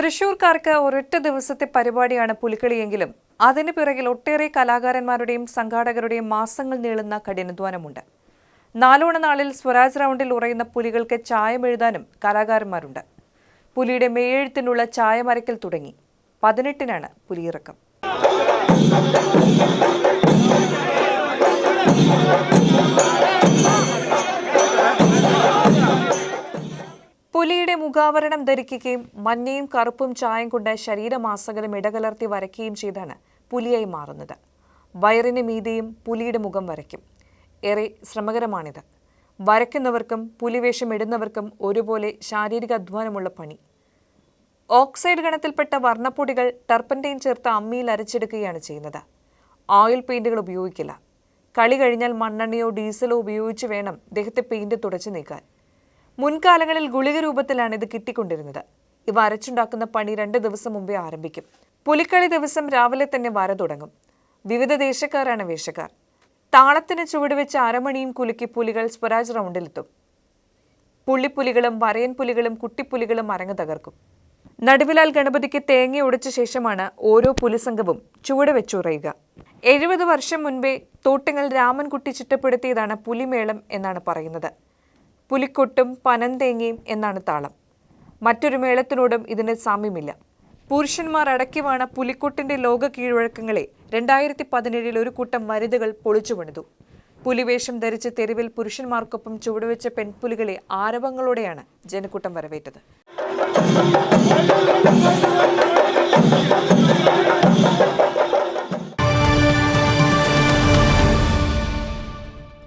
തൃശൂർക്കാർക്ക് ഒരൊറ്റ ദിവസത്തെ പരിപാടിയാണ് പുലിക്കളിയെങ്കിലും അതിന് പിറകിൽ ഒട്ടേറെ കലാകാരന്മാരുടെയും സംഘാടകരുടെയും മാസങ്ങൾ നീളുന്ന കഠിനാധ്വാനമുണ്ട്. നാലോണ നാളിൽ സ്വരാജ് റൗണ്ടിൽ ഉറയുന്ന പുലികൾക്ക് ചായമെഴുതാനും കലാകാരന്മാരുണ്ട്. പുലിയുടെ മേയെഴുത്തിനുള്ള ചായമരയ്ക്കൽ തുടങ്ങി. പതിനെട്ടിനാണ് പുലിയിറക്കം. പുലിയുടെ മുഖാവരണം ധരിക്കുകയും മഞ്ഞയും കറുപ്പും ചായം കൊണ്ട് ശരീരമാസകലം ഇടകലർത്തി വരയ്ക്കുകയും ചെയ്താണ് പുലിയായി മാറുന്നത്. വയറിന് മീതിയും പുലിയുടെ മുഖം വരയ്ക്കും. ഏറെ ശ്രമകരമാണിത്. വരയ്ക്കുന്നവർക്കും പുലിവേഷം ഇടുന്നവർക്കും ഒരുപോലെ ശാരീരിക അധ്വാനമുള്ള പണി. ഓക്സൈഡ് ഗണത്തിൽപ്പെട്ട വർണപ്പൊടികൾ ടർപ്പന്റൈൻ ചേർത്ത് അമ്മിയിൽ അരച്ചെടുക്കുകയാണ് ചെയ്യുന്നത്. ഓയിൽ പെയിന്റുകൾ ഉപയോഗിക്കില്ല. കളി കഴിഞ്ഞാൽ മണ്ണെണ്ണയോ ഡീസലോ ഉപയോഗിച്ച് വേണം ദേഹത്തെ പെയിന്റ് തുടച്ചു നീക്കാൻ. മുൻകാലങ്ങളിൽ ഗുളിക രൂപത്തിലാണ് ഇത് കിട്ടിക്കൊണ്ടിരുന്നത്. ഇവ അരച്ചുണ്ടാക്കുന്ന പണി രണ്ട് ദിവസം മുമ്പേ ആരംഭിക്കും. പുലിക്കളി ദിവസം രാവിലെ തന്നെ വര തുടങ്ങും. വിവിധ ദേശക്കാരാണ് വേഷക്കാർ. താളത്തിന് ചുവടുവെച്ച് അരമണിയും കുലുക്കി പുലികൾ സ്വരാജ് റൗണ്ടിലെത്തും. പുള്ളിപ്പുലികളും വരയൻ പുലികളും കുട്ടിപ്പുലികളും അരങ്ങ് തകർക്കും. നടുവിലാൽ ഗണപതിക്ക് തേങ്ങ ഒടിച്ച ശേഷമാണ് ഓരോ പുലിസംഘവും ചുവട് വെച്ചുറയുക എഴുപത് വർഷം മുൻപേ തോട്ടിങ്ങൽ രാമൻകുട്ടി ചിട്ടപ്പെടുത്തിയതാണ് പുലിമേളം എന്നാണ് പറയുന്നത്. പുലിക്കൊട്ടും പനന്തേങ്ങയും എന്നാണ് താളം. മറ്റൊരു മേളത്തിനോടും ഇതിന് സാമ്യമില്ല. പുരുഷന്മാർ അടക്കിവാണ പുലിക്കൊട്ടിന്റെ ലോക കീഴ്വഴക്കങ്ങളെ രണ്ടായിരത്തി പതിനേഴിൽ ഒരു കൂട്ടം മരുതുകൾ പൊളിച്ചു പണിതു. പുലിവേഷം ധരിച്ച് തെരുവിൽ പുരുഷന്മാർക്കൊപ്പം ചുവടുവെച്ച പെൺപുലികളെ ആരവങ്ങളോടെയാണ് ജനക്കൂട്ടം വരവേറ്റത്.